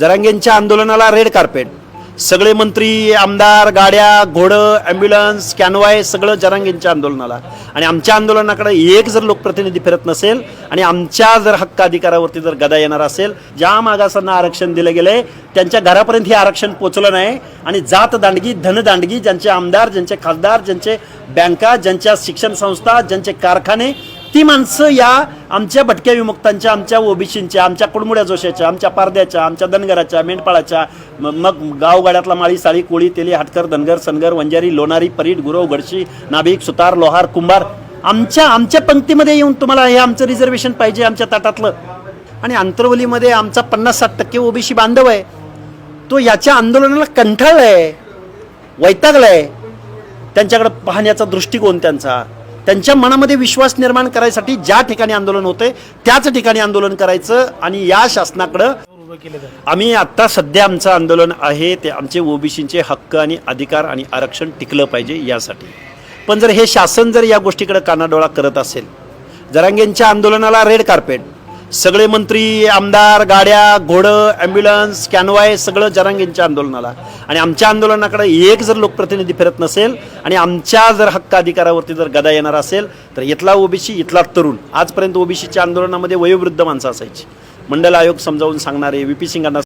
जरांगेंच्या आंदोलनाला red carpet. सगळे मंत्री आमदार गाड्या घोडं ॲम्ब्युलन्स कॅनवाय सगळं जरांगेंच्या आंदोलनाला. आणि आमच्या आंदोलनाकडे एक जर लोकप्रतिनिधी फिरत नसेल आणि आमच्या जर हक्क अधिकारावरती जर गदा येणार असेल ज्या मागासांना आरक्षण दिलं गेलंय त्यांच्या घरापर्यंत हे आरक्षण पोचलं नाही. आणि जात दांडगी धनदांडगी ज्यांचे आमदार ज्यांचे खासदार ज्यांचे बँका ज्यांच्या शिक्षण संस्था ज्यांचे कारखाने ती माणसं या आमच्या भटक्या विमुक्तांच्या आमच्या ओबीसींच्या आमच्या कुडमुड्या जोशाच्या आमच्या पारद्याच्या आमच्या धनगराच्या मेंढपाळाच्या मग गावगाड्यातला माळी साळी कोळी तेली हाटकर धनगर सनगर वंजारी लोणारी परीट गुरव गडशी नाभिक सुतार लोहार कुंभार आमच्या आमच्या पंक्तीमध्ये येऊन तुम्हाला हे आमचं रिझर्वेशन पाहिजे आमच्या ताटातलं. आणि आंतरवलीमध्ये आमचा पन्नास साठ टक्के ओबीसी बांधव आहे. तो याच्या आंदोलनाला कंठाळलाय वैतागलाय. त्यांच्याकडे पाहण्याचा दृष्टिकोन त्यांचा. त्यांच्या मनामध्ये विश्वास निर्माण करायसाठी ज्या ठिकाणी आंदोलन होते त्याच ठिकाणी आंदोलन करायचं आणि या शासनाकडं आम्ही आत्ता सध्या आमचं आंदोलन आहे ते आमचे ओबीसीचे हक्क आणि अधिकार आणि आरक्षण टिकलं पाहिजे यासाठी. पण जर हे शासन जर या गोष्टीकडे कानाडोळा करत असेल जरांगेंच्या आंदोलनाला रेड कार्पेट सगळे मंत्री आमदार गाड्या घोडं ॲम्ब्युलन्स कॅनवाय सगळं जरांगेंच्या आंदोलनाला. आणि आमच्या आंदोलनाकडे एक जर लोकप्रतिनिधी फिरत नसेल आणि आमच्या जर हक्क अधिकारावरती जर गदा येणार असेल तर इथला ओबीसी इथला तरुण आजपर्यंत ओबीसीच्या आंदोलनामध्ये वयोवृद्ध माणसं असायची. मंडल आयोग समजावून सांगणारे व्ही पी सिंगांना